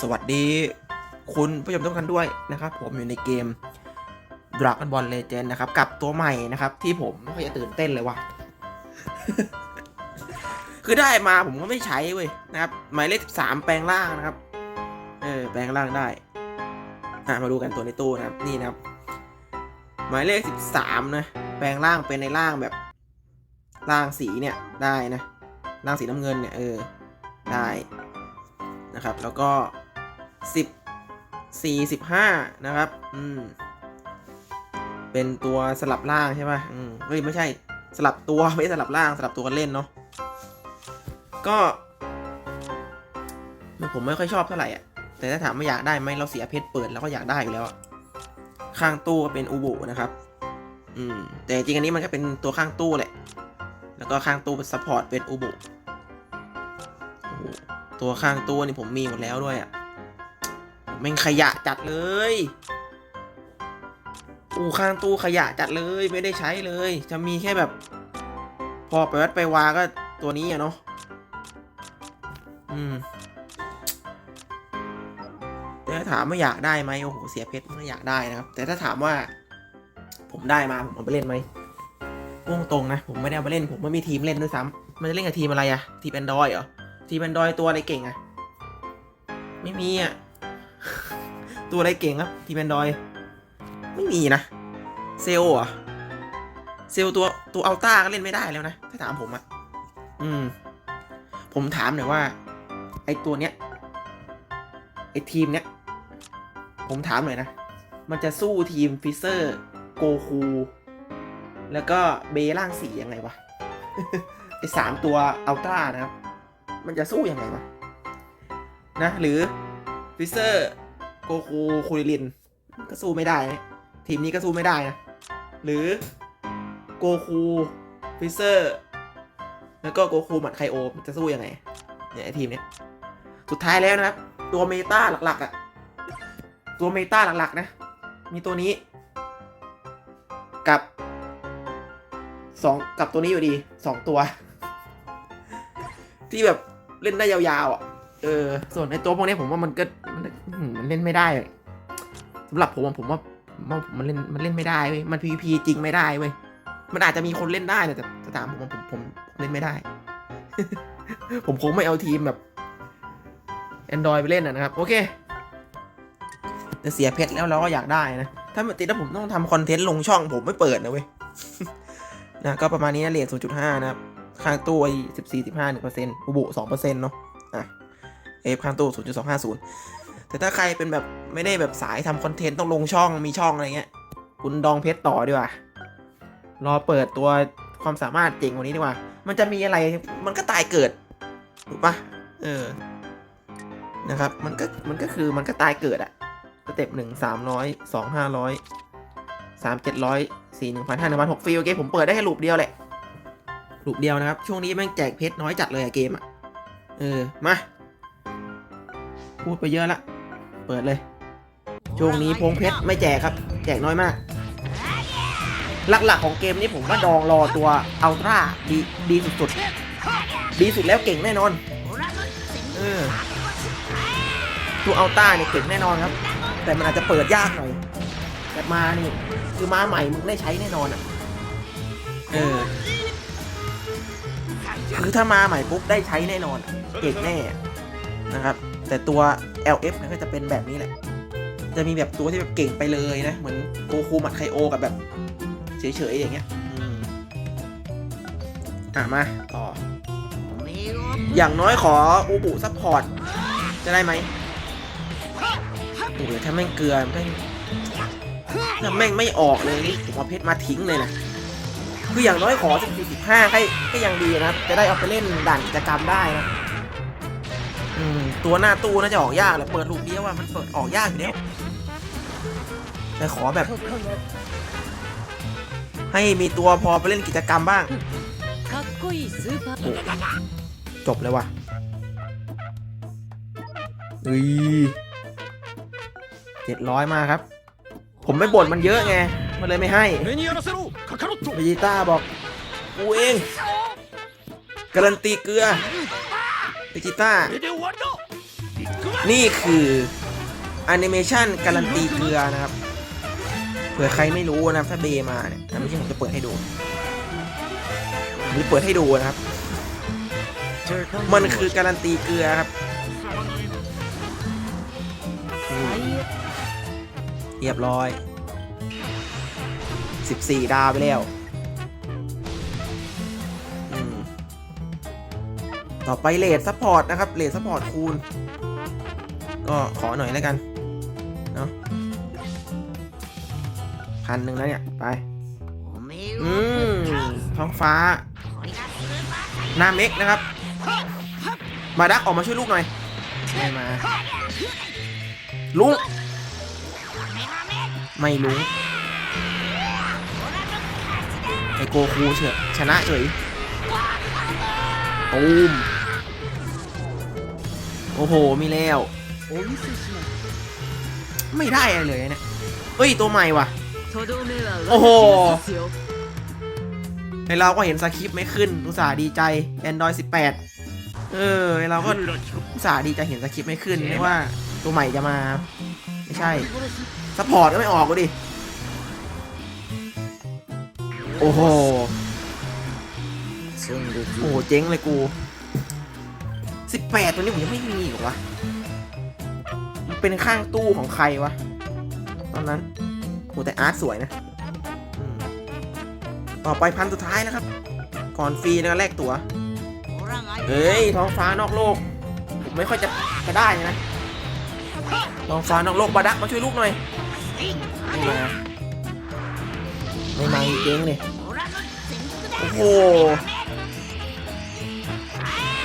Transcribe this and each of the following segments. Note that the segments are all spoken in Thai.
สวัสดีคุณผู้ชมทุกท่านด้วยนะครับผมอยู่ในเกม Dragon Ball Legend นะครับกับตัวใหม่นะครับที่ผมไม่ค่อยจะตื่นเต้นเลยว่ะ คือได้มาผมก็ไม่ใช้เว้ยนะครับหมายเลขสามแปลงร่างนะครับ เออแปลงร่างได้อะมาดูกันตัวในตู้นะครับนี่นะครับ หมายเลขสิบสามนะแปลงร่างเป็นในร่างแบบร่างสีเนี่ยได้นะร่างสีน้ำเงินเนี่ยเออได้นะครับ แล้วก็ สิบสี่สิบห้านะครับ อืม เป็นตัวสลับร่างใช่ไหมอืมเฮ้ยไม่ใช่สลับตัวไม่สลับร่างสลับตัวกันเล่นเนาะ ก็ผมไม่ค่อยชอบเท่าไหร่อะ แต่ถ้าถามว่าอยากได้ไหมเราเสียเพชรเปิดแล้วก็อยากได้อยู่แล้วอะข้างตู้ก็เป็นอูบุนะครับ อืม แต่จริงๆอันนี้มันก็เป็นตัวข้างตู้แหละ แล้วก็ข้างตู้เป็นซัพพอร์ตเป็นอูบุโอ้โหตัวข้างตู้นี่ผมมีหมดแล้วด้วยอะ แม่งขยะจัดเลยอู้ข้างตู้ขยะจัดเลยไม่ได้ใช้เลย จะมีแค่แบบ พอไปวัดไปวาก็ตัวนี้อะเนาะอืมแต่ถ้าถามว่าอยากได้ไหมโอ้โหเสียเพชรไม่อยากได้นะครับ แต่ถ้าถามว่า ผมได้มาผมเอาไปเล่นไหมพุ่งตรงนะ ผมไม่ได้เอาไปเล่น ผมไม่มีทีมเล่นด้วยซ้ำมันจะเล่นกับทีมอะไรอะทีมแอนดรอยเหรอทีมแอนดรอยตัวอะไรเก่งอะไม่มีอะ ตัวอะไรเก่งครับทีมแอนดรอยไม่มีนะ เซลล์เหรอเซลตัวตัวอัลต้าก็เล่นไม่ได้แล้วนะ ถ้าถามผมอะอืม ผมถามหน่อยว่า ไอตัวเนี้ย ไอทีมเนี้ย ผมถามหน่อยนะ มันจะสู้ทีมฟิเซอร์ โกคู แล้วก็เบร่างสียังไงวะ ไอสามตัวอัลต้านะครับ มันจะสู้ยังไงวะ นะ หรือฟิเซอร์ กคูคูริลิน ก็สู้ไม่ได้ ทีมนี้ก็สู้ไม่ได้นะ หรือโกคูฟิเซอร์ แล้วก็โกคูหมัดไคโอมันจะสู้ยังไงเนี่ยทีมเนี้ยสุดท้ายแล้วนะครับ ตัวเมตาหลักๆอะ่ะ ตัวเมตาหลักๆนะ มีตัวนี้ กับสองกับตัวนี้อยู่ดีสองตัว ที่แบบเล่นได้ยาวๆอะเออ ส่วนในตัวพวกนี้ผมว่ามันก็ เล่นไม่ได้สำหรับผมผมว่ามันเล่นมันเล่นไม่ได้เว้ยมัน PVP จริงไม่ได้เว้ยมันอาจจะมีคนเล่นได้แต่ถ้าถามผมว่าผมผมเล่นไม่ได้ ผมคงไม่เอาทีมแบบ Android ไปเล่นนะครับ โอเคเสียเพชรแล้วเราก็อยากได้นะ ถ้าติดแล้วผมต้องทำคอนเทนต์ลงช่องผมไม่เปิดนะเว้ยนะก็ประมาณนี้นะเรียน0.5 นะครับข้างตู้ไอ้14 15 1%อุบุ2%เนาะอะเอฟข้างตู้0.250 แต่ถ้าใครเป็นแบบไม่ได้แบบสายทำคอนเทนต์ต้องลงช่องมีช่องอะไรเงี้ย คุณดองเพชรต่อดีกว่า รอเปิดตัวความสามารถเจ๋งกว่านี้ดีกว่า มันจะมีอะไรมันก็ตายเกิด ถูกปะเออ นะครับ มันก็มันก็คือมันก็ตายเกิดอะสเต็ปหนึ่งสามร้อยสองห้าร้อยสามเจ็ดร้อยสี่หนึ่งพันห้าหนึ่งพันหกฟรีโอเคผมเปิดได้แค่ลูปเดียวแหละลูปเดียวนะครับ ช่วงนี้แม่งแจกเพชรน้อยจัดเลยอะเกมอะเออ มา พูดไปเยอะละ เปิดเลย ช่วงนี้พงเพชรไม่แจกครับ แจกน้อยมาก หลักๆของเกมนี้ผมว่าดองรอตัวอัลตร้าดีดีสุดๆ ดีสุดแล้วเก่งแน่นอนออตัวอัลต้าเนี่ยเก่งแน่นอนครับ แต่มันอาจจะเปิดยากหน่อย แต่มานี่คือมาใหม่มึงได้ใช้แน่นอนอะ เออ คือถ้ามาใหม่ปุ๊บได้ใช้แน่นอน เก่งแน่นะครับ แต่ตัว LF นี่ยก็จะเป็นแบบนี้แหละ จะมีแบบตัวที่แบบเก่งไปเลยนะ เหมือนโกคูมัดไคโอกับแบบเฉยๆอย่างเงี้ยอะมาต่อ อย่างน้อยขออูบุซัพพอร์ต จะได้ไหมโอ้ยถ้าแม่งเกลือแม่งถ้าแม่งไม่ออกเลยนี่ผมเอาเพชรมาทิ้งเลยนะคืออย่างน้อยขอสิบสี่สิบห้าให้ก็ยังดีนะ จะได้เอาไปเล่นด่านกิจกรรมได้นะ ตัวหน้าตู้น่าจะออกยากแหละเปิดลูกเดียวว่ามันเปิดออกยากอยู่แล้วแต่ขอแบบ ให้มีตัวพอไปเล่นกิจกรรมบ้าง จบเลยว่ะอุ้ยเจ็ดร้อยมาครับ ผมไม่บ่นมันเยอะไง มันเลยไม่ให้เบจิต้าบอก กูเอง การันตีเกลือเบจิต้า นี่คือแอนิเมชันการันตีเกลือนะครับ เผื่อใครไม่รู้นะครับถ้าเบมาเนี่ยไม่ใช่ผมจะเปิดให้ดูผมจะเปิดให้ดูนะครับ มันคือการันตีเกลือครับเรียบร้อย 14 ดาวไปแล้ว ต่อไปเลดซัพพอร์ตนะครับเลดซัพพอร์ตคูณ ก็ขอหน่อยแล้วกัน เนาะพันหนึ่งแล้วเนี่ย ไป อืม ท้องฟ้านาเม็กนะครับ มาดักออกมาช่วยลูกหน่อย ไม่มา ลุง ไม่ลุงไอโกคูเฉยชนะเฉยตูมโอ้โห มีแล้ว ไม่ได้ไเลยเนี่ยเอ้ย ตัวใหม่ว่ะ โอ้โห ไอเราก็เห็นสคริปไม่ขึ้นอุตส่าห์ดีใจแอนดรอยสิบแปดเออไอเราก็อุตส่าห์ดีใจเห็นสคริปไม่ขึ้นนึกว่าตัวใหม่จะมา ไม่ใช่สปอร์ตก็ไม่ออกก็ดิ โอ้โห โอ้เจ๊งเลยกูสิบแปดตัวนี้ผมยังไม่มีอีกวะ เป็นข้างตู้ของใครวะ ตอนนั้นโหแต่อาร์ตสวยนะ ต่อไปพันสุดท้ายแล้วครับ ก่อนฟรีแล้วก็แลกตั๋ว เฮ้ย ท้องฟ้านอกโลก ผมไม่ค่อยจะจะได้นะ ท้องฟ้านอกโลกบาดักมาช่วยลูกหน่อยไม่มาไม่มาเจ๊งเลยโอ้โห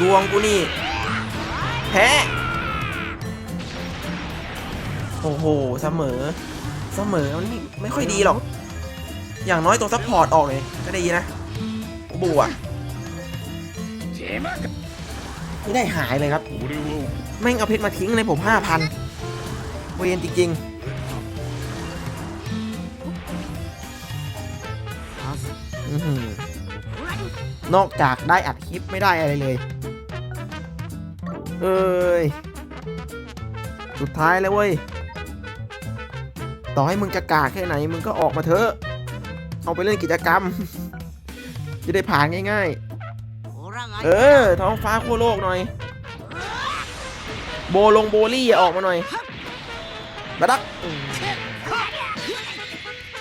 ดวงกูนี่แพ้ โอ้โหเสมอ เสมอมันไม่ไม่ค่อยดีหรอก อย่างน้อยตัวซัพพอร์ตออกเลยก็ดีนะโอ้โหอะไม่ได้หายเลยครับ แม่งเอาเพชรมาทิ้งเลยผมห้าพันเวียนจริงๆนอกจากได้อัดคลิปไม่ได้อะไรเลย เอ้ย สุดท้ายแล้วเว้ย ต่อให้มึงจะกากแค่ไหน มึงก็ออกมาเถอะเอาไปเล่นกิจกรรม จะได้ผ่านง่ายๆ เออ ท้องฟ้าขั้วโลกหน่อย โบลงโบลี่ออกมาหน่อยบาดักอืม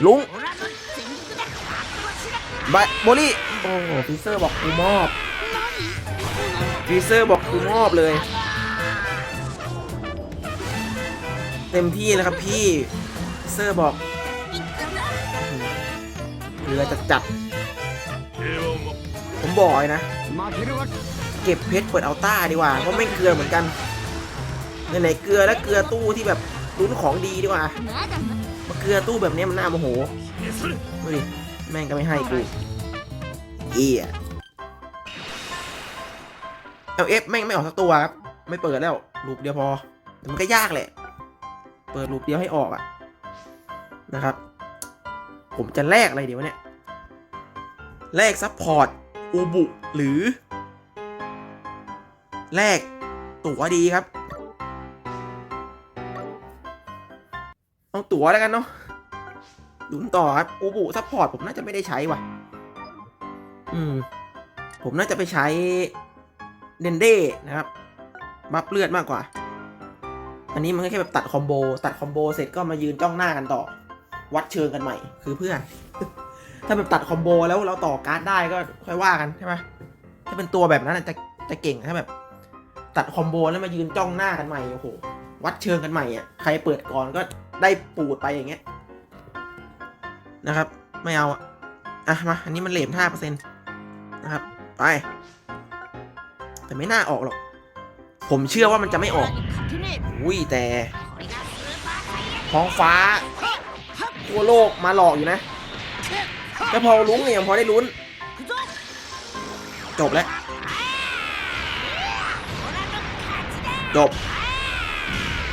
ลุงบาโบลี่ โอ้โหฟีเซอร์บอกกูมอบฟีเซอร์บอกกูมอบเลย เต็มที่แล้วครับพี่ฟี เซอร์บอกเรือจัดจัดๆผมบอกเลยนะ เก็บเพชรเปิดเอาต้าดีกว่า เพราะไม่เกลือเหมือนกันไหนๆเกลือแล้วเกลือตู้ที่แบบลุ้นของดีดีกว่า มาเกลือตู้แบบนี้มันน่าโมโหดูดิแม่งก็ไม่ให้กูเอียเอลเอฟแม่งไม่ออกสักตัวครับ ไม่เปิดแล้วลูปเดียวพอ แต่มันก็ยากแหละ เปิดลูปเดียวให้ออกอะ นะครับ ผมจะแลกอะไรเดี๋ยวเนี่ยแลกซัพพอร์ตอูบุหรือ แลกตั๋วดีครับ เอาตั๋วแล้วกันเนาะลุ้นต่อครับอูบุซัพพอร์ตผมน่าจะไม่ได้ใช้ว่ะ อืม ผมน่าจะไปใช้เดนเด้นะครับบัฟเลือดมากกว่า อันนี้มันก็แค่แบบตัดคอมโบ ตัดคอมโบเสร็จก็มายืนจ้องหน้ากันต่อ วัดเชิงกันใหม่ คือเพื่อนถ้าแบบตัดคอมโบแล้วเราต่อการ์ดได้ก็ค่อยว่ากันใช่ไหมถ้าเป็นตัวแบบนั้นจะจะเก่งถ้าแบบ ตัดคอมโบแล้วมายืนจ้องหน้ากันใหม่โอ้โหวัดเชิงกันใหม่อะใครเปิดก่อนก็ได้ปูดไปอย่างเงี้ยนะครับ ไม่เอาอะอะมาอันนี้มันเหลมห้าเปอร์เซ็นต์นะครับ ไป แต่ไม่น่าออกหรอก ผมเชื่อว่ามันจะไม่ออก อุ้ยแต่ท้องฟ้า ทั่วโลกมาหลอกอยู่นะก็พอลุ้นเนี่ยยังพอได้ลุ้น จบแล้ว จบ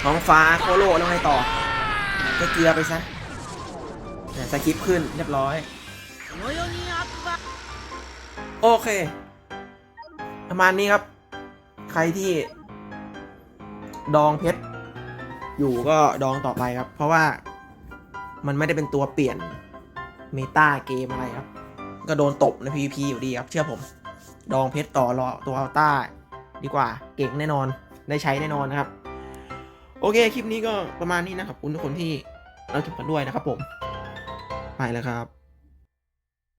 ท้องฟ้าทั่วโลกแล้วไงต่อก็เกลือไปซะเนี่ยสคริปขึ้นเรียบร้อย โอเค ประมาณนี้ครับ ใครที่ ดองเพชรอยู่ก็ดองต่อไปครับ เพราะว่า มันไม่ได้เป็นตัวเปลี่ยนเมตาเกมอะไรครับ ก็โดนตบใน PVP อยู่ดีครับ เชื่อผม ดองเพชรต่อรอตัวอัลต้าดีกว่าเก่งแน่นอนได้ใช้แน่นอนนะครับ โอเค คลิปนี้ก็ประมาณนี้นะขอบคุณทุกคนที่เราจบกันด้วยนะครับผม ไปแล้วครับ